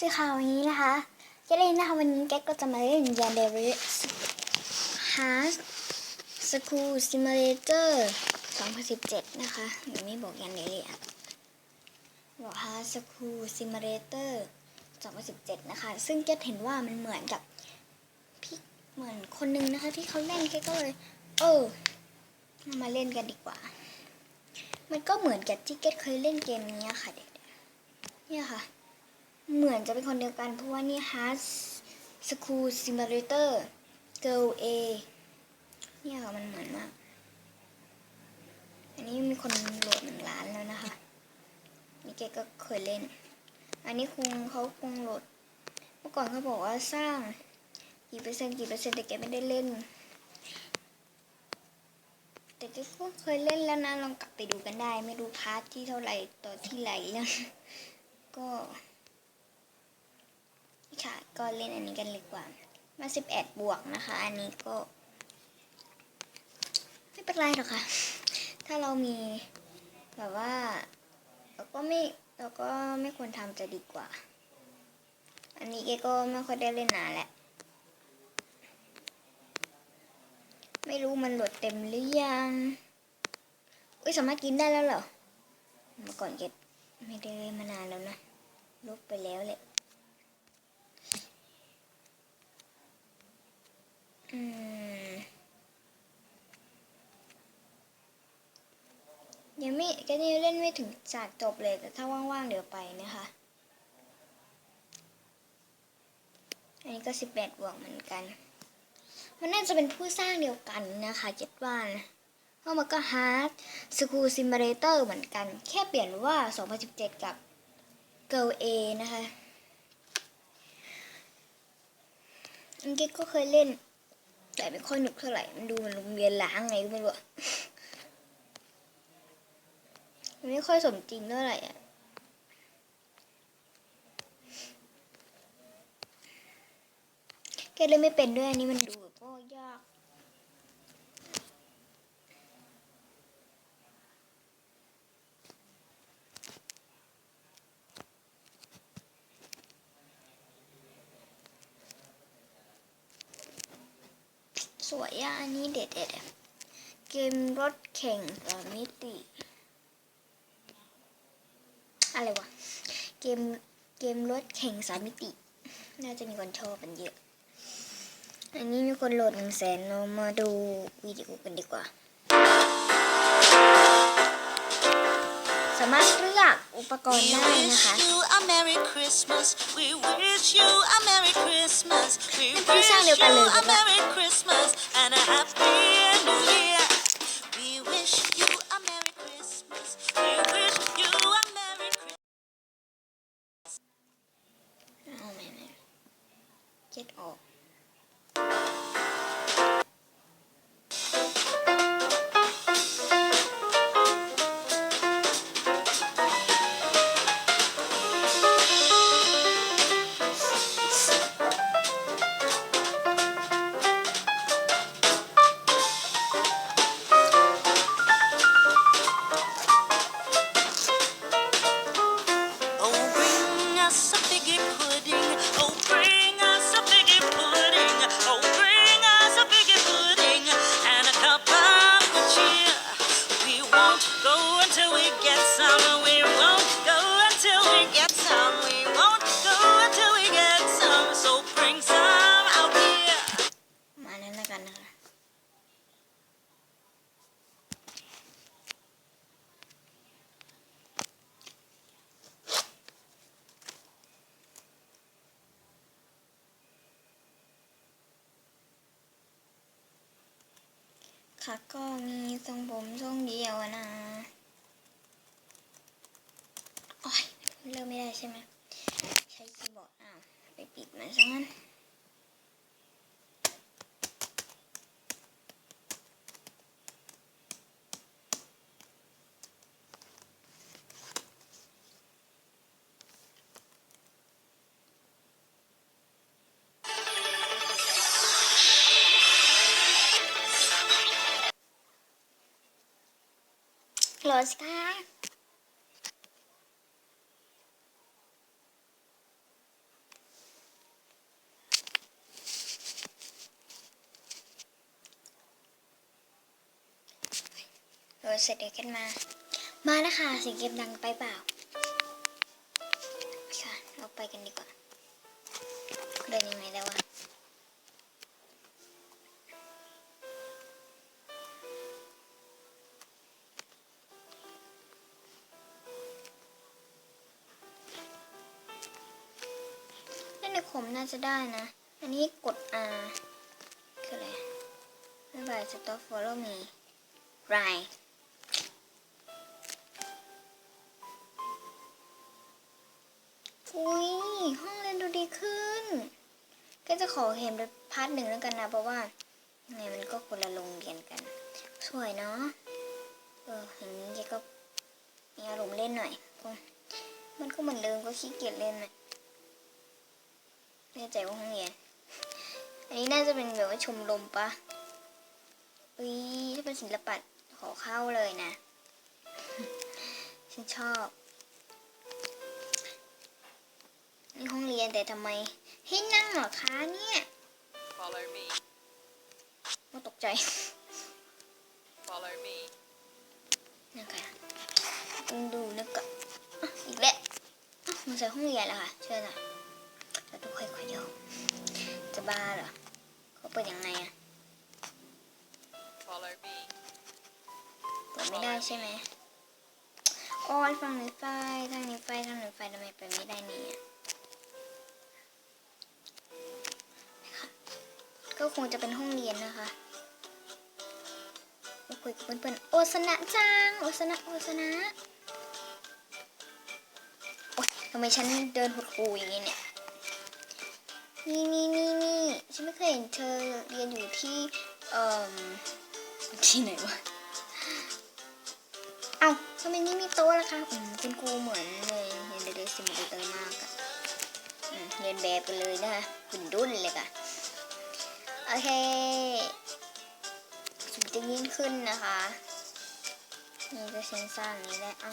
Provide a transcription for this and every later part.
สื่อข่าววันนี้นะคะจะเล่นนะคะวันนี้แก๊กก็จะมาเล่นยานเดริสฮาร์สสคูลซิมูเลเตอร์2017 นะคะเดี๋ยวไม่บอกยันเดริอะบอกฮาร์สคูลซิมูเลเตอร์2017 นะคะ ซึ่งเก็เห็นว่ามันเหมือนกับพี่เหมือนคนนึงนะคะ ที่เขาเล่นแก๊กก็เลย เออ มาเล่นกันดีกว่า มันก็เหมือนกับที่เก็ตเคยเล่นเกมนี้ค่ะเด็กๆเนี่ยค่ะ เหมือนจะเป็นคนเดียวกันเพราะว่านี่ Hard School Simulator Girl A เนี่ยค่ะมันเหมือนมาก อันนี้มีคนโหลดหนึ่งล้านแล้วนะคะ นี่เกก็เคยเล่น อันนี้คงเขาคงโหลด เมื่อก่อนเขาบอกว่าสร้างกี่เปอร์เซ็นต์กี่เปอร์เซ็นต์แต่แกไม่ได้เล่น แต่แก็เคยเล่นแล้วนะลองกลับไปดูกันได้ ไม่รู้พาร์ทที่เท่าไหร่ต่อที่ไหนแล้วก็ ค่ะ ก็เล่นอันนี้กันเลยกว่า มาสิบแอดบวกนะคะ อันนี้ก็ ไม่เป็นไรหรอกค่ะ ถ้าเรามีแบบว่า เราก็ไม่เราก็ไม่ควรทำจะดีกว่า อันนี้เกก็ไม่ค่อยได้เล่นนานแหละไม่รู้มันโหลดเต็มหรือยัง อุ้ยสามารถกินได้แล้วเหรอ เมื่อก่อนเกไม่ได้เล่นมานานแล้วนะลบไปแล้วแหละ อืม ยังไม่ก็ยังเล่นไม่ถึงจากจบเลยแต่ถ้าว่างๆเดี๋ยวไปนะคะ อันนี้ก็สิบแปดบวกเหมือนกัน มันน่าจะเป็นผู้สร้างเดียวกันนะคะเจ็ดว่านเพราะมันก็ฮาร์ดสกูซิม u เลเตอร์เหมือนกัน แค่เปลี่ยนว่า 2017 กับ Girl A นะคะอันกี้ก็เคยเล่น แต่ไม่ค่อยหนุกเท่าไหร่ มันดูมันโรงเรียนล้างไงก็ไม่รู้อมันไม่ค่อยสมจริงเท่าไหร่อะแกเล่นไม่เป็นด้วยอันนี้มันดูแบบก็ยาก สวยอะ อั นี้เด็ดเด็ดเกมรถแข่งสามมิติ อะไรวะ เกม เกมรถแข่งสามมิติ น่าจะมีคนชอบกันเยอะ อันนี้มีคนโหลดหนึ่งแสนเรามาดูวิดีโอกันดีกว่า สามารถเลือกอุปกรณ์ได้นะคะเป็นเครื่งสร้างเดียวกันเลยนะ ก็มีทรงผมทรงเดียวอะนะ โอ้ยเลิกไม่ได้ใช่ไหม โหลดสิคะโหลดเสร็จเดี๋กันมา มาแล้วค่ะสีงเกมดังไปเปล่าค่ะเราไปกันดีกว่า เดินยังไงแล้ววะ เล่นในคอมน่าจะได้นะ อันนี้กด R คืออะไรไม่บาย stop follow me right อุ้ยห้องเรียนดูดีขึ้น ก็จะขอเห็นเป็นพาร์ทหนึ่งแล้วกันนะ เพราะว่าไงมันก็คนละโรงเรียนกัน สวยเนาะ เอออย่างนี้กก็มีอารมณ์เล่นหน่อยมันก็เหมือนเดิมก็ขี้เกียจเล่นน่ยะแน่ใจว่าห้องเรียน อันนี้น่าจะเป็นแบบว่าชมรมปะอุ้ยถ้าเป็นศิลปะขอเข้าเลยนะ ฉันชอบนี่ห้องเรียนแต่ทำไมให้นั่งเหรอคะเนี่ย Follow me. ว่าตกใจ Follow me. นะคะต้องดูนะกะอะอีกแล้วอะมาใส่ห้องเรียนแล้วค่ะ เชื่อนะ แล้วทุกคนขอยกจะบ้าเหรอเขาเปิดยังไงอะ Follow me. เปิดไม่ได้ใช่ไหมโอ้ยฟังหน่อยไฟทางนี้ไฟทางหน่อยไฟทำไมเปิดไม่ได้เนี่ยค่ะก็คงจะเป็นห้องเรียนนะคะมาคุยกับเพื่อนๆโอสนะจังโอสนะโอสนะโอ๊ยทำไมฉันเดินหดหูอย่างนี้เนี่ย นี่นี่นี่นี่ฉันไม่เคยเห็นเธอเรียนอยู่ที่เอ่อที่ไหนวะเอ้าทำไมนี่มีโต๊ะล่ะคะอืมคุณครูเหมือนเลยเรียนเดซิมเตอร์มากอะเรียนแบบกันเลยนะคะคุณดุนเลยค่ะโอเคสุดจะยิ่งขึ้นนะคะนี่ก็เซนซ่าอย่างนี้แหละอ้า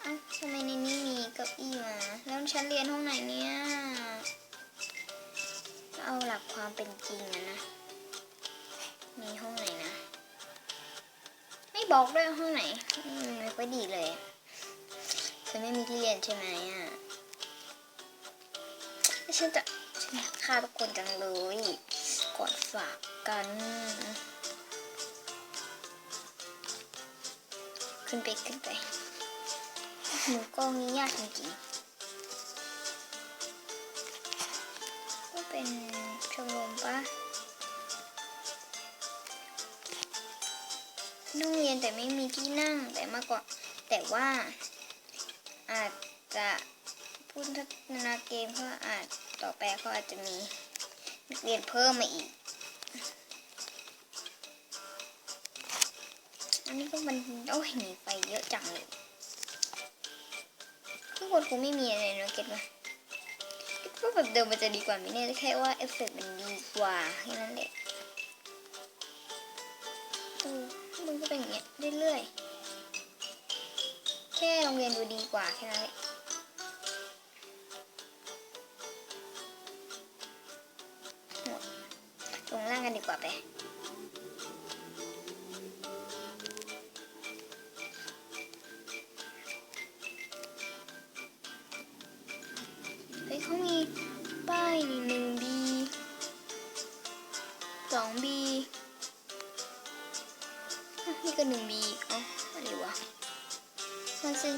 เอ้าทำไมในนี้มีเก้าอี้มา แล้วฉันเรียนห้องไหนเนี่ย เอาหลักความเป็นจริงอะนะ มีห้องไหนนะ ไม่บอกด้วยห้องไหนมไม่ค่อยดีเลยฉันไม่มีที่เรียนใช่ไหมอะฉันจะฉันฆ่าทุกคนจังเลยกดฝากกัน ขึ้นไปขึ้นไปหนูกล้องนี้ยากจริงๆ นั่งเรียนแต่ไม่มีที่นั่งแต่มากกว่า แต่ว่า อาจจะพูดพัฒนาเกมเขาอาจต่อไปเขาอาจจะมีนักเรียนเพิ่มมาอีก อันนี้ก็มันโอ้ยหนีไฟเยอะจังเลยทุกคนคงไม่มีอะไรเนะเก็ตมคิดว่าแบบเดิมมันจะดีกว่าไหมเนี่ยแค่ว่าเอฟเฟกต์มันดีกว่าแค่นั้นแหละ ก็เป็นอย่างเงี้ยเรื่อยๆ แค่โรงเรียนดูดีกว่าแค่นั้นแหละหมดลงล่างกันดีกว่าไป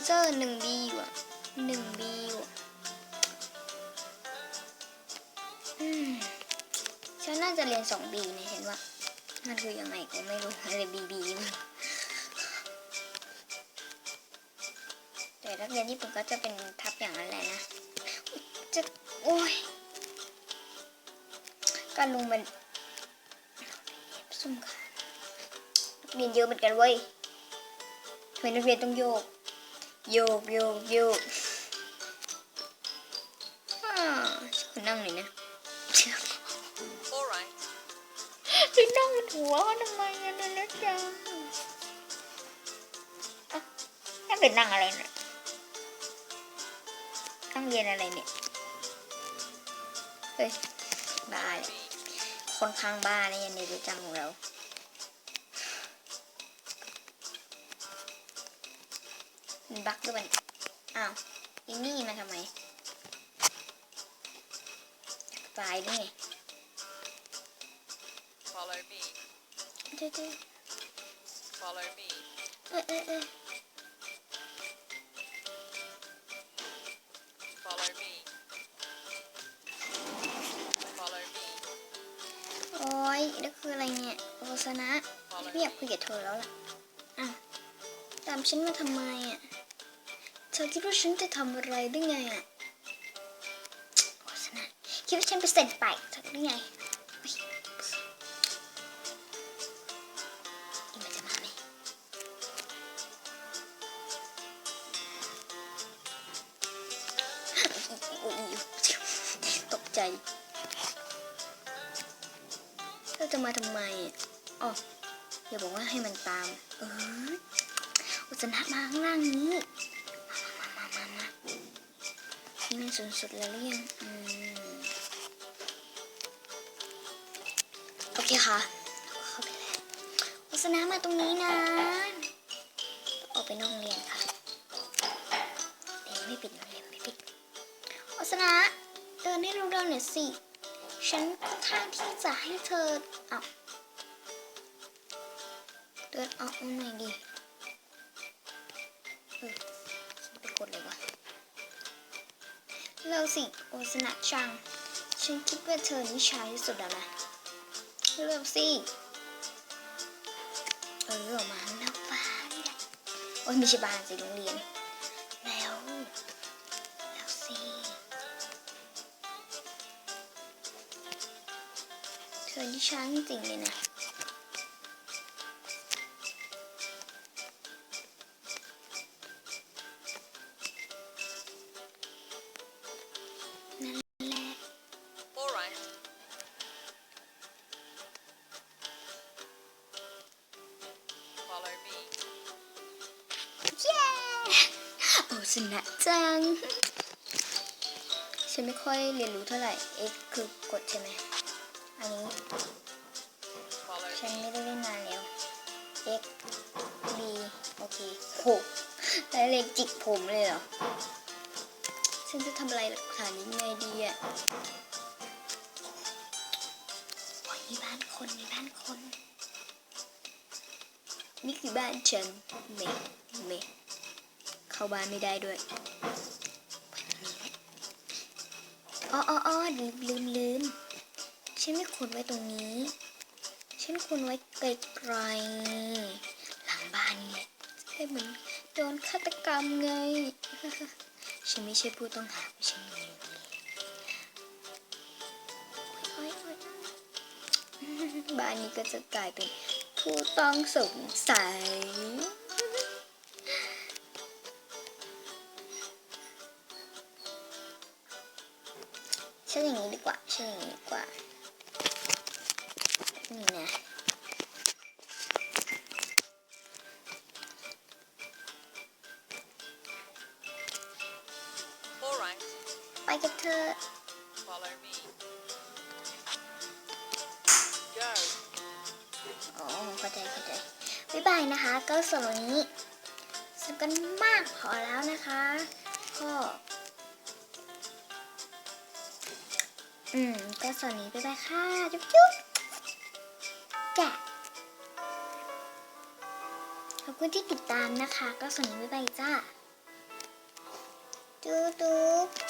เซอร์หนึ่งบีว่ะหนึ่งบีว่ะอืมฉันน่าจะเรียนสองบีนะเห็นว่ามันคือยังไงก็ไม่รู้อะไรบีบีแต่นักเรียนญี่ปุ่นก็จะเป็นทับอย่างนั้นแหละนะจะโอ้ยการลงมันซุ่มค่ะนักเรียนเยอะเหมือนกันเว้ยทำไมนักเรียนต้องโยก โยกโยกโยกอ่คุณนั่งหน่อยนะ All right. ไปนั่งบนหัวทำไมอะนั่นนะจังอะนั่งเป็นนั่งอะไรเนี่ยนั่งเรียนอะไรเนี่ย เฮ้ย บ้าเลยคนข้างบ้านนี่ยันในรู้จังของเรา บั๊กด้วยมันอ้าวอินนี่มาทำไมตายด้วยไง Follow me. เดี๋ยวเดี๋ยว Follow me. เออเออเออ Follow me. Follow me. โอ้ยแล้วคืออะไรเนี่ยโอสนะ Follow ไม่อยาก me. คุยกับเธอแล้วล่ะอ้าวตามฉันมาทำไมอะเธอคิดว่าฉันจะทำอะไรได้ไงอะโอสนะคิดว่าฉันไปเซ็นไปเธอได้ไงเฮ้ยนี่มันจะมาไมอุ๊ยตกใจเธอจะมาทำไมอะอ๋ออย่าบอกว่าให้มันตาม เอออุจนะมาข้างล่างนี้ มันสุดสุดแล้วหรือยังอโอเคค่ะเข้าไปแล้วอุจนมาตรงนี้นะ ออกไปนอกเรียนค่ะเรียนไม่ปิดเรียนไม่ปิดอุจนะเดินให้เร็วๆหน่อยสิ ฉันค่อนข้างที่จะให้เธอเอาเดินออกมาหน่อยดิเออไปกดเลยวะ เร็วสิโอสนะจัง ฉันคิดว่าเธอนี่ช้าที่สุดแล้วนะเร็วสิเออออกมาข้างนอกบ้านนี่ะโอ้ยไม่ใช่บ้านสิโรงเรียน แล้วแล้วสิเธอที่ช้าจริงเลยนะ ฉันไม่ค่อยเรียนรู้เท่าไหร่ X คือกดใช่ไหม อันนี้ ฉันไม่ได้เล่นนานแล้ว X B โอเคโหแล้วเลขจิกผมเลยเหรอ ฉันจะทำอะไรหลักฐานนี้ไงดีอะมีบ้านคนมีบ้านคน นี่คือบ้านฉันเมเมเข้าบ้านไม่ได้ด้วยไปทางนี้แหละ อ๋ออ๋ออ๋อลืมลืมลืมฉันไม่ควรไว้ตรงนี้ ฉันควรไว้ไกลๆหลังบ้านนี่แหละให้เหมือนโดนฆาตกรรมไง ฉันไม่ใช่ผู้ต้องหาไม่ใช่หนูโอ๊ยโอ๊ยโอ๊ยบ้านนี้ก็จะกลายเป็นผู้ต้องสงสัย เชื่ออย่างนี้ดีกว่าเชื่ออย่างนี้ดีกว่า นี่นะ All right. ไปกันเถอะ Follow me. Go. อ๋อเข้าใจเข้าใจบ๊ายบายนะคะ ก็สำหรับวันนี้สนุกกันมากพอแล้วนะคะก็ อืม ก็ส่วนนี้ไปไปค่ะจุ๊บจุ๊บแกะขอบคุณที่ติดตามนะคะ ก็ส่วนนี้ไปไปจ้าจุ๊บจุ๊บ